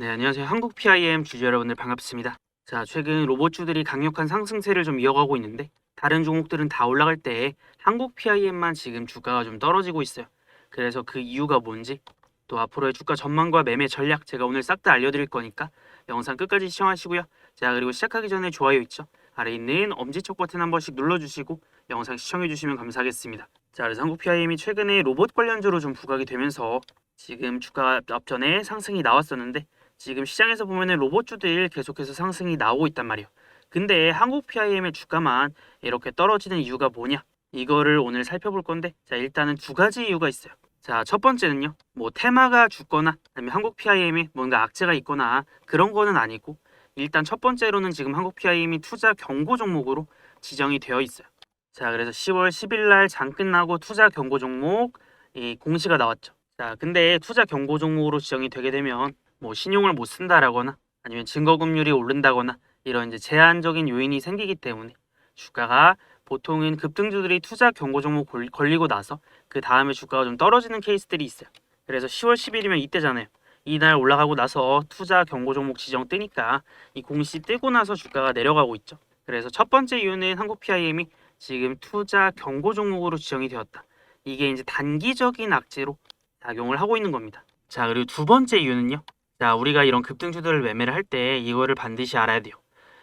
네, 안녕하세요. 한국 PIM 주주 여러분들 반갑습니다. 자, 최근 로봇주들이 강력한 상승세를 좀 이어가고 있는데 다른 종목들은 다 올라갈 때 한국 PIM만 지금 주가가 좀 떨어지고 있어요. 그래서 그 이유가 뭔지 또 앞으로의 주가 전망과 매매 전략 제가 오늘 싹 다 알려드릴 거니까 영상 끝까지 시청하시고요. 자, 그리고 시작하기 전에 좋아요 있죠? 아래 있는 엄지척 버튼 한 번씩 눌러주시고 영상 시청해주시면 감사하겠습니다. 자, 그래서 한국 PIM이 최근에 로봇 관련주로 좀 부각이 되면서 지금 주가 앞전에 상승이 나왔었는데 지금 시장에서 보면은 로봇주들 계속해서 상승이 나오고 있단 말이에요. 근데 한국 PIM의 주가만 이렇게 떨어지는 이유가 뭐냐? 이거를 오늘 살펴볼 건데, 자, 일단은 두 가지 이유가 있어요. 자, 첫 번째는요, 뭐 테마가 죽거나 아니면 한국 PIM이 뭔가 악재가 있거나 그런 거는 아니고, 일단 첫 번째로는 지금 한국 PIM이 투자 경고 종목으로 지정이 되어 있어요. 자, 그래서 10월 10일 날 장 끝나고 투자 경고 종목 이 공시가 나왔죠. 자, 근데 투자 경고 종목으로 지정이 되게 되면 뭐 신용을 못 쓴다라거나 아니면 증거금률이 오른다거나 이런 이제 제한적인 요인이 생기기 때문에 주가가 보통은 급등주들이 투자 경고 종목 걸- 걸리고 나서 그 다음에 주가가 좀 떨어지는 케이스들이 있어요. 그래서 10월 10일이면 이때잖아요. 이날 올라가고 나서 투자 경고 종목 지정 뜨니까 이 공시 뜨고 나서 주가가 내려가고 있죠. 그래서 첫 번째 이유는 한국 PIM이 지금 투자 경고 종목으로 지정이 되었다. 이게 이제 단기적인 악재로 작용을 하고 있는 겁니다. 자, 그리고 두 번째 이유는요. 자, 우리가 이런 급등주들을 매매를 할 때 이거를 반드시 알아야 돼요.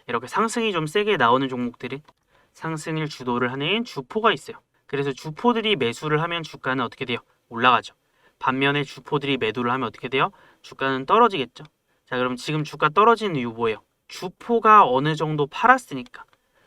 이렇게 상승이 좀 세게 나오는 종목들은 상승을 주도를 하는 주포가 있어요. 그래서 주포들이 매수를 하면 주가는 어떻게 돼요? 올라가죠. 반면에 주포들이 매도를 하면 어떻게 돼요? 주가는 떨어지겠죠. 자, 그럼 지금 주가 떨어지는 이유 뭐예요? 주포가 어느 정도 팔았으니까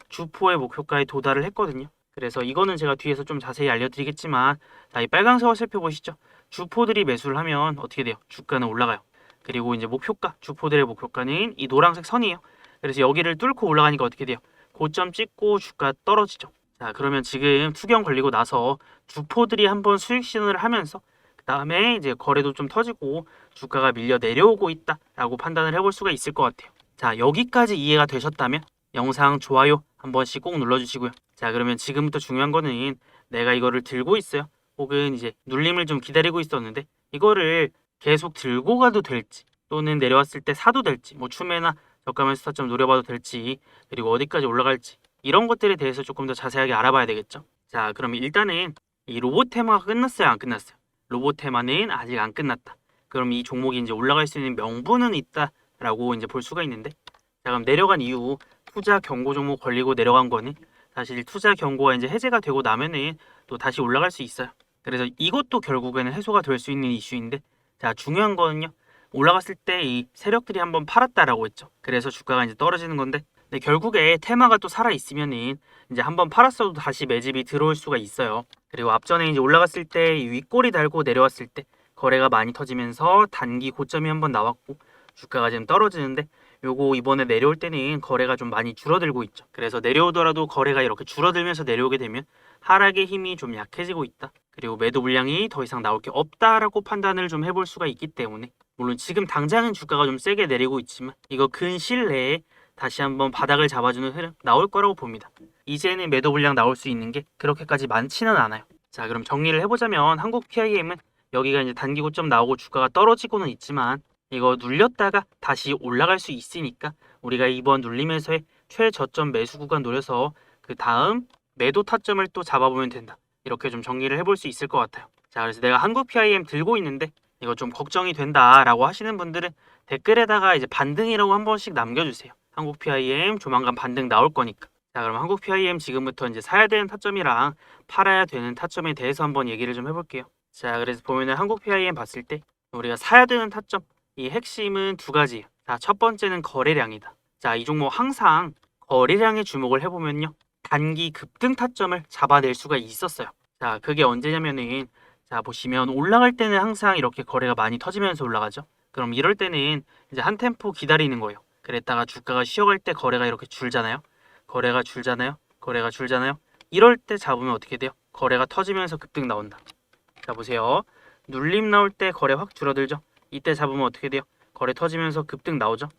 주포의 목표가에 도달을 했거든요. 그래서 이거는 제가 뒤에서 좀 자세히 알려드리겠지만, 자, 이 빨강색을 살펴보시죠. 주포들이 매수를 하면 어떻게 돼요? 주가는 올라가요. 그리고 이제 목표가, 주포들의 목표가는 이 노란색 선이에요. 그래서 여기를 뚫고 올라가니까 어떻게 돼요? 고점 찍고 주가 떨어지죠. 자, 그러면 지금 투경 걸리고 나서 주포들이 한번 수익 신호를 하면서 그 다음에 이제 거래도 좀 터지고 주가가 밀려 내려오고 있다라고 판단을 해볼 수가 있을 것 같아요. 자, 여기까지 이해가 되셨다면 영상 좋아요 한 번씩 꼭 눌러주시고요. 자, 그러면 지금부터 중요한 거는 내가 이거를 들고 있어요. 혹은 이제 눌림을 좀 기다리고 있었는데 이거를 계속 들고 가도 될지 또는 내려왔을 때 사도 될지 뭐 추매나 저가면 스타점 노려봐도 될지 그리고 어디까지 올라갈지 이런 것들에 대해서 조금 더 자세하게 알아봐야 되겠죠. 자, 그럼 일단은 이 로봇 테마가 끝났어요, 안 끝났어요? 로봇 테마는 아직 안 끝났다. 그럼 이 종목이 이제 올라갈 수 있는 명분은 있다라고 이제 볼 수가 있는데, 자, 그럼 내려간 이후 투자 경고 종목 걸리고 내려간 거는 사실 투자 경고가 이제 해제가 되고 나면은 또 다시 올라갈 수 있어요. 그래서 이것도 결국에는 해소가 될 수 있는 이슈인데, 자, 중요한 거는요. 올라갔을 때 이 세력들이 한번 팔았다라고 했죠. 그래서 주가가 이제 떨어지는 건데, 근데 결국에 테마가 또 살아 있으면은 이제 한번 팔았어도 다시 매집이 들어올 수가 있어요. 그리고 앞전에 이제 올라갔을 때이 윗꼬리 달고 내려왔을 때 거래가 많이 터지면서 단기 고점이 한번 나왔고 주가가 지금 떨어지는데 요거 이번에 내려올 때는 거래가 좀 많이 줄어들고 있죠. 그래서 내려오더라도 거래가 이렇게 줄어들면서 내려오게 되면 하락의 힘이 좀 약해지고 있다. 그리고 매도 물량이 더 이상 나올 게 없다라고 판단을 좀 해볼 수가 있기 때문에 물론 지금 당장은 주가가 좀 세게 내리고 있지만 이거 근시일 내에 다시 한번 바닥을 잡아주는 흐름 나올 거라고 봅니다. 이제는 매도 물량 나올 수 있는 게 그렇게까지 많지는 않아요. 자, 그럼 정리를 해보자면 한국 PIM은 여기가 이제 단기 고점 나오고 주가가 떨어지고는 있지만 이거 눌렸다가 다시 올라갈 수 있으니까 우리가 이번 눌림에서의 최저점 매수 구간 노려서 그 다음 매도 타점을 또 잡아보면 된다. 이렇게 좀 정리를 해볼 수 있을 것 같아요. 자, 그래서 내가 한국 PIM 들고 있는데 이거 좀 걱정이 된다라고 하시는 분들은 댓글에다가 이제 반등이라고 한 번씩 남겨주세요. 한국 PIM 조만간 반등 나올 거니까. 자, 그럼 한국 PIM 지금부터 이제 사야 되는 타점이랑 팔아야 되는 타점에 대해서 한번 얘기를 좀 해볼게요. 자, 그래서 보면은 한국 PIM 봤을 때 우리가 사야 되는 타점 이 핵심은 두 가지예요. 자, 첫 번째는 거래량이다. 자, 이 종목 항상 거래량에 주목을 해보면요. 단기 급등 타점을 잡아낼 수가 있었어요. 자, 그게 언제냐면은 자, 보시면 올라갈 때는 항상 이렇게 거래가 많이 터지면서 올라가죠. 그럼 이럴 때는 이제 한 템포 기다리는 거예요. 그랬다가 주가가 쉬어갈 때 거래가 이렇게 줄잖아요. 거래가 줄잖아요. 거래가 줄잖아요. 이럴 때 잡으면 어떻게 돼요? 거래가 터지면서 급등 나온다. 자, 보세요. 눌림 나올 때 거래 확 줄어들죠. 이때 잡으면 어떻게 돼요? 거래 터지면서 급등 나오죠.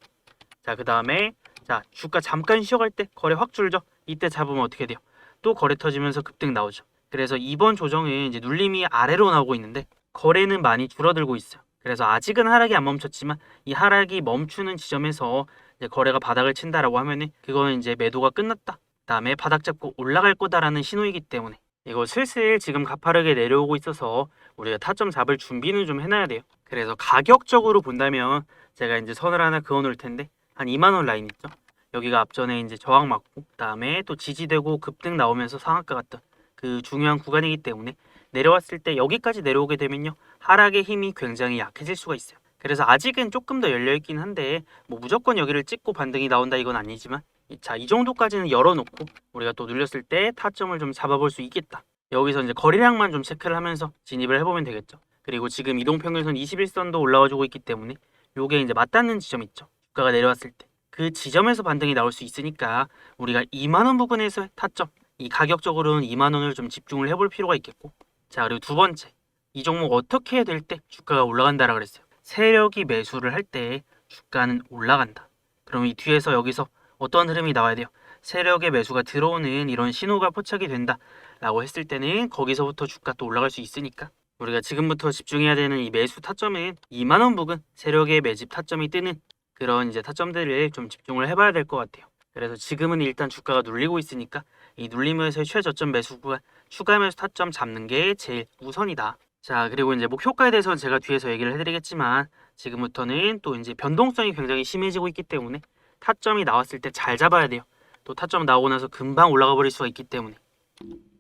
자, 그 다음에 자, 주가 잠깐 쉬어갈 때 거래 확 줄죠. 이때 잡으면 어떻게 돼요? 또 거래 터지면서 급등 나오죠. 그래서 이번 조정은 이제 눌림이 아래로 나오고 있는데 거래는 많이 줄어들고 있어요. 그래서 아직은 하락이 안 멈췄지만 이 하락이 멈추는 지점에서 이제 거래가 바닥을 친다라고 하면은 그거는 이제 매도가 끝났다. 그다음에 바닥 잡고 올라갈 거다라는 신호이기 때문에 이거 슬슬 지금 가파르게 내려오고 있어서 우리가 타점 잡을 준비는 좀 해놔야 돼요. 그래서 가격적으로 본다면 제가 이제 선을 하나 그어 놓을 텐데 한 2만 원 라인 있죠. 여기가 앞전에 이제 저항 맞고 그다음에 또 지지되고 급등 나오면서 상한가 같던 그 중요한 구간이기 때문에 내려왔을 때 여기까지 내려오게 되면요 하락의 힘이 굉장히 약해질 수가 있어요. 그래서 아직은 조금 더 열려 있긴 한데 뭐 무조건 여기를 찍고 반등이 나온다 이건 아니지만 자 이 정도까지는 열어놓고 우리가 또 눌렸을 때 타점을 좀 잡아볼 수 있겠다. 여기서 이제 거래량만 좀 체크를 하면서 진입을 해보면 되겠죠. 그리고 지금 이동평균선 21선도 올라와주고 있기 때문에 요게 이제 맞닿는 지점 있죠. 주가가 내려왔을 때 그 지점에서 반등이 나올 수 있으니까 우리가 2만 원 부근에서 타점 이 가격적으로는 2만 원을 좀 집중을 해볼 필요가 있겠고 자 그리고 두 번째 이 종목 어떻게 해야 될 때 주가가 올라간다라 그랬어요. 세력이 매수를 할 때 주가는 올라간다. 그럼 이 뒤에서 여기서 어떤 흐름이 나와야 돼요? 세력의 매수가 들어오는 이런 신호가 포착이 된다 라고 했을 때는 거기서부터 주가 또 올라갈 수 있으니까 우리가 지금부터 집중해야 되는 이 매수 타점은 2만 원 부근 세력의 매집 타점이 뜨는 그런 이제 타점들을 좀 집중을 해봐야 될 것 같아요. 그래서 지금은 일단 주가가 눌리고 있으니까 이 눌림에서의 최저점 매수 구간 추가 매수 타점 잡는 게 제일 우선이다. 자 그리고 이제 목표가에 대해서는 제가 뒤에서 얘기를 해드리겠지만 지금부터는 또 이제 변동성이 굉장히 심해지고 있기 때문에 타점이 나왔을 때 잘 잡아야 돼요. 또 타점 나오고 나서 금방 올라가 버릴 수가 있기 때문에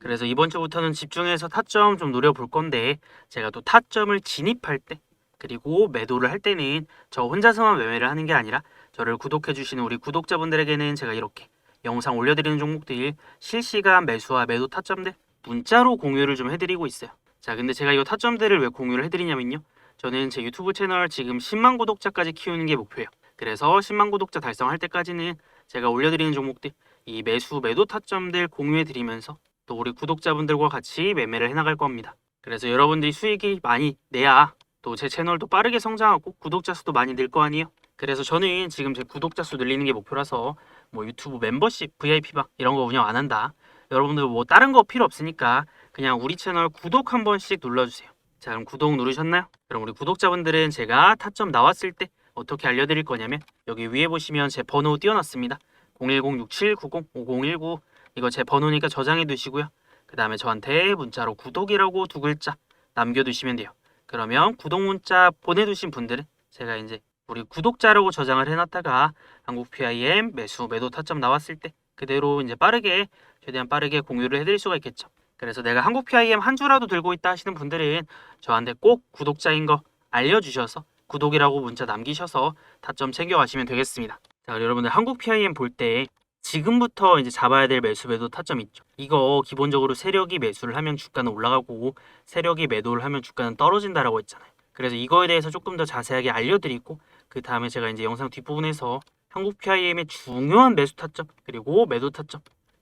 그래서 이번 주부터는 집중해서 타점 좀 노려볼 건데 제가 또 타점을 진입할 때 그리고 매도를 할 때는 저 혼자서만 매매를 하는 게 아니라 저를 구독해 주시는 우리 구독자분들에게는 제가 이렇게 영상 올려드리는 종목들 실시간 매수와 매도 타점들 문자로 공유를 좀 해드리고 있어요. 자 근데 제가 이 타점들을 왜 공유를 해드리냐면요. 저는 제 유튜브 채널 지금 10만 구독자까지 키우는 게 목표예요. 그래서 10만 구독자 달성할 때까지는 제가 올려드리는 종목들 이 매수 매도 타점들 공유해 드리면서 또 우리 구독자분들과 같이 매매를 해나갈 겁니다. 그래서 여러분들이 수익이 많이 내야 또 제 채널도 빠르게 성장하고 구독자 수도 많이 늘 거 아니에요. 그래서 저는 지금 제 구독자 수 늘리는 게 목표라서 뭐 유튜브 멤버십, VIP방 이런 거 운영 안 한다. 여러분들 뭐 다른 거 필요 없으니까 그냥 우리 채널 구독 한 번씩 눌러주세요. 자 그럼 구독 누르셨나요? 그럼 우리 구독자분들은 제가 타점 나왔을 때 어떻게 알려드릴 거냐면 여기 위에 보시면 제 번호 띄워놨습니다. 010-6790-5019 이거 제 번호니까 저장해 두시고요. 그 다음에 저한테 문자로 구독이라고 두 글자 남겨두시면 돼요. 그러면 구독 문자 보내두신 분들은 제가 이제 우리 구독자라고 저장을 해놨다가 한국 PIM 매수 매도 타점 나왔을 때 그대로 이제 빠르게 최대한 빠르게 공유를 해드릴 수가 있겠죠. 그래서 내가 한국 PIM 한 주라도 들고 있다 하시는 분들은 저한테 꼭 구독자인 거 알려주셔서 구독이라고 문자 남기셔서 타점 챙겨가시면 되겠습니다. 자, 여러분들 한국 PIM 볼 때 지금부터 이제 잡아야 될 매수 매도 타점 있죠. 이거 기본적으로 세력이 매수를 하면 주가는 올라가고 세력이 매도를 하면 주가는 떨어진다라고 했잖아요. 그래서 이거에 대해서 조금 더 자세하게 알려드리고 그 다음에 제가 이제 영상 뒷부분에서 한국 PIM의 중요한 매수 타점 그리고 매도 타점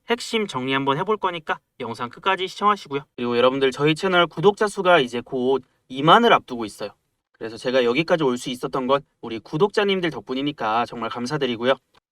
핵심 정리 한번 해볼 거니까 영상 끝까지 시청하시고요. 그리고 여러분들 저희 채널 구독자 수가 이제 곧 2만을 앞두고 있어요. 그래서 제가 여기까지 올 수 있었던 건 우리 구독자님들 덕분이니까 정말 감사드리고요.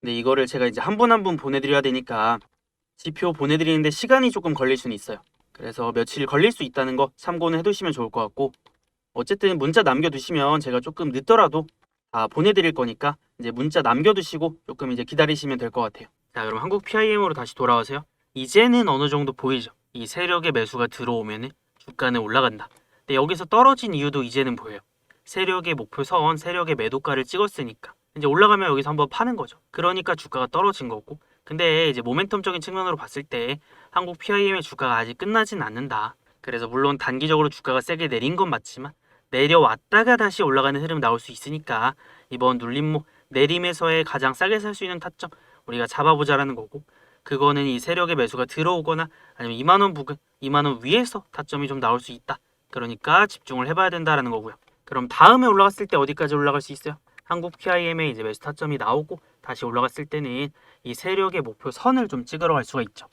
근데 이거를 제가 이제 한 분 한 분 보내드려야 되니까 지표 보내드리는데 시간이 조금 걸릴 수는 있어요. 그래서 며칠 걸릴 수 있다는 거 참고는 해두시면 좋을 것 같고 어쨌든 문자 남겨두시면 제가 조금 늦더라도 다 보내드릴 거니까 이제 문자 남겨두시고 조금 이제 기다리시면 될 것 같아요. 자 그럼 한국 PIM으로 다시 돌아와서요. 이제는 어느 정도 보이죠. 이 세력의 매수가 들어오면은 주가는 올라간다. 근데 여기서 떨어진 이유도 이제는 보여요. 세력의 목표 선, 세력의 매도가를 찍었으니까 이제 올라가면 여기서 한번 파는 거죠. 그러니까 주가가 떨어진 거고. 근데 이제 모멘텀적인 측면으로 봤을 때 한국 PIM의 주가가 아직 끝나진 않는다. 그래서 물론 단기적으로 주가가 세게 내린 건 맞지만 내려왔다가 다시 올라가는 흐름 나올 수 있으니까 이번 눌림목 내림에서의 가장 싸게 살 수 있는 타점 우리가 잡아보자라는 거고 그거는 이 세력의 매수가 들어오거나 아니면 2만 원 부근, 2만 원 위에서 타점이 좀 나올 수 있다. 그러니까 집중을 해봐야 된다라는 거고요. 그럼 다음에 올라갔을 때 어디까지 올라갈 수 있어요? 한국 PIM에 이제 매수 타점이 나오고 다시 올라갔을 때는 이 세력의 목표 선을 좀 찍으러 갈 수가 있죠.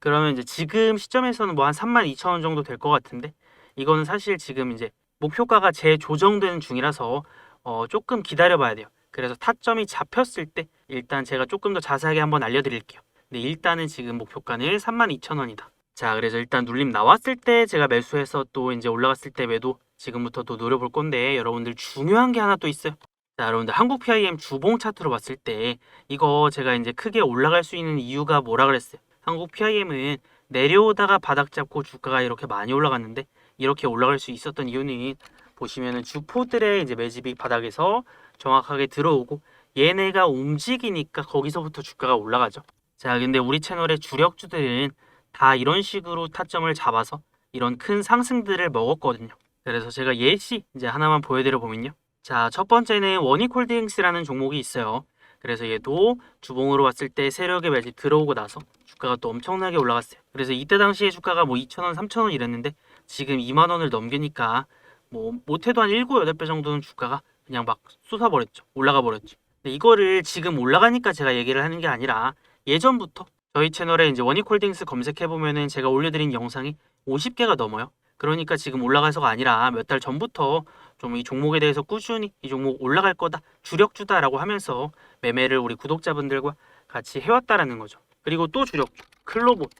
그러면 이제 지금 시점에서는 뭐 한 3만 2천 원 정도 될 것 같은데 이거는 사실 지금 이제 목표가가 재조정되는 중이라서 어, 조금 기다려봐야 돼요. 그래서 타점이 잡혔을 때 일단 제가 조금 더 자세하게 한번 알려드릴게요. 근데 일단은 지금 목표가는 32,000원이다. 자, 그래서 일단 눌림 나왔을 때 제가 매수해서 또 이제 올라갔을 때 매도 지금부터 또 노려볼 건데 여러분들 중요한 게 하나 또 있어요. 자, 여러분들 한국 PIM 주봉 차트로 봤을 때 이거 제가 이제 크게 올라갈 수 있는 이유가 뭐라 그랬어요? 한국 PIM은 내려오다가 바닥 잡고 주가가 이렇게 많이 올라갔는데 이렇게 올라갈 수 있었던 이유는 보시면은 주포들의 이제 매집이 바닥에서 정확하게 들어오고 얘네가 움직이니까 거기서부터 주가가 올라가죠. 자, 근데 우리 채널의 주력주들은 다 이런 식으로 타점을 잡아서 이런 큰 상승들을 먹었거든요. 그래서 제가 예시 이제 하나만 보여드려 보면요. 자, 첫 번째는 원익홀딩스라는 종목이 있어요. 그래서 얘도 주봉으로 봤을 때 세력의 매집 들어오고 나서 주가가 또 엄청나게 올라갔어요. 그래서 이때 당시에 주가가 뭐 2,000원, 3,000원 이랬는데 지금 2만 원을 넘기니까 뭐 못해도 한 7, 8배 정도는 주가가 그냥 막 쏟아버렸죠. 올라가 버렸죠. 근데 이거를 지금 올라가니까 제가 얘기를 하는 게 아니라 예전부터 저희 채널에 이제 원익홀딩스 검색해 보면은 제가 올려드린 영상이 50개가 넘어요. 그러니까 지금 올라가서가 아니라 몇 달 전부터 좀 이 종목에 대해서 꾸준히 이 종목 올라갈 거다 주력주다라고 하면서 매매를 우리 구독자분들과 같이 해왔다라는 거죠. 그리고 또 주력주 클로봇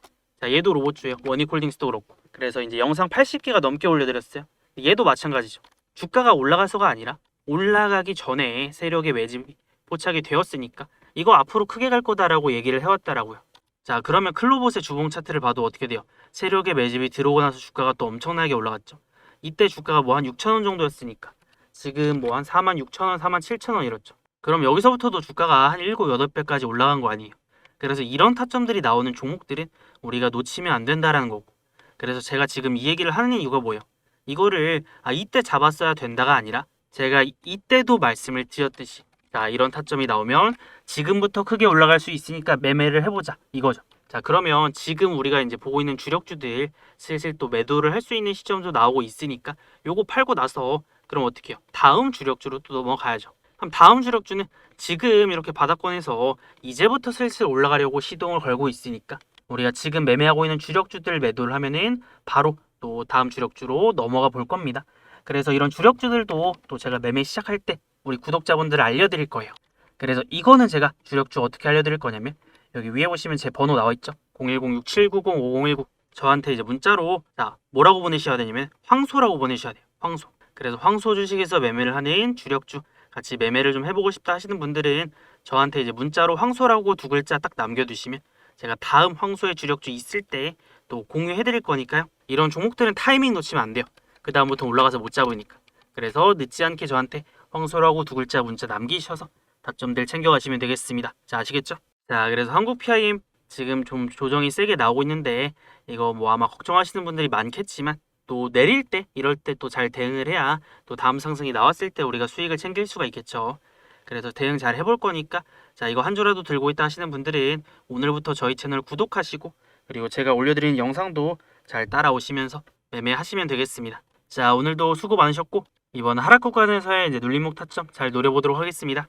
자 얘도 로봇주예요. 원익홀딩스도 그렇고 그래서 이제 영상 80개가 넘게 올려드렸어요. 얘도 마찬가지죠. 주가가 올라가서가 아니라 올라가기 전에 세력의 매집이 포착이 되었으니까 이거 앞으로 크게 갈 거다라고 얘기를 해왔다라고요. 자 그러면 클로봇의 주봉 차트를 봐도 어떻게 돼요? 세력의 매집이 들어오고 나서 주가가 또 엄청나게 올라갔죠. 이때 주가가 뭐 한 6천 원 정도였으니까 지금 뭐 한 4만 6천 원, 4만 7천 원 이렇죠. 그럼 여기서부터도 주가가 한 7, 8배까지 올라간 거 아니에요. 그래서 이런 타점들이 나오는 종목들은 우리가 놓치면 안 된다라는 거고. 그래서 제가 지금 이 얘기를 하는 이유가 뭐예요? 이거를 아 이때 잡았어야 된다가 아니라 제가 이- 이때도 말씀을 드렸듯이 자 이런 타점이 나오면 지금부터 크게 올라갈 수 있으니까 매매를 해보자 이거죠. 자 그러면 지금 우리가 이제 보고 있는 주력주들 슬슬 또 매도를 할 수 있는 시점도 나오고 있으니까 요거 팔고 나서 그럼 어떻게 해요? 다음 주력주로 또 넘어가야죠. 그럼 다음 주력주는 지금 이렇게 바닥권에서 이제부터 슬슬 올라가려고 시동을 걸고 있으니까 우리가 지금 매매하고 있는 주력주들 매도를 하면은 바로 또 다음 주력주로 넘어가 볼 겁니다. 그래서 이런 주력주들도 또 제가 매매 시작할 때 우리 구독자분들 알려드릴 거예요. 그래서 이거는 제가 주력주 어떻게 알려드릴 거냐면 여기 위에 보시면 제 번호 나와 있죠. 010-6790-5019 저한테 이제 문자로 자 뭐라고 보내셔야 되냐면 황소라고 보내셔야 돼요. 황소. 그래서 황소 주식에서 매매를 하는 주력주 같이 매매를 좀 해보고 싶다 하시는 분들은 저한테 이제 문자로 황소라고 두 글자 딱 남겨두시면 제가 다음 황소의 주력주 있을 때 또 공유해드릴 거니까요. 이런 종목들은 타이밍 놓치면 안 돼요. 그 다음부터 올라가서 못 잡으니까. 그래서 늦지 않게 저한테 황소라고 두 글자 문자 남기셔서 타점들 챙겨가시면 되겠습니다. 자 아시겠죠? 자 그래서 한국 PIM 지금 좀 조정이 세게 나오고 있는데 이거 뭐 아마 걱정하시는 분들이 많겠지만 또 내릴 때 이럴 때 또 잘 대응을 해야 또 다음 상승이 나왔을 때 우리가 수익을 챙길 수가 있겠죠. 그래서 대응 잘 해볼 거니까 자 이거 한 주라도 들고 있다 하시는 분들은 오늘부터 저희 채널 구독하시고 그리고 제가 올려드리는 영상도 잘 따라오시면서 매매하시면 되겠습니다. 자 오늘도 수고 많으셨고 이번 하락 구간에서의 이제 눌림목 타점 잘 노려보도록 하겠습니다.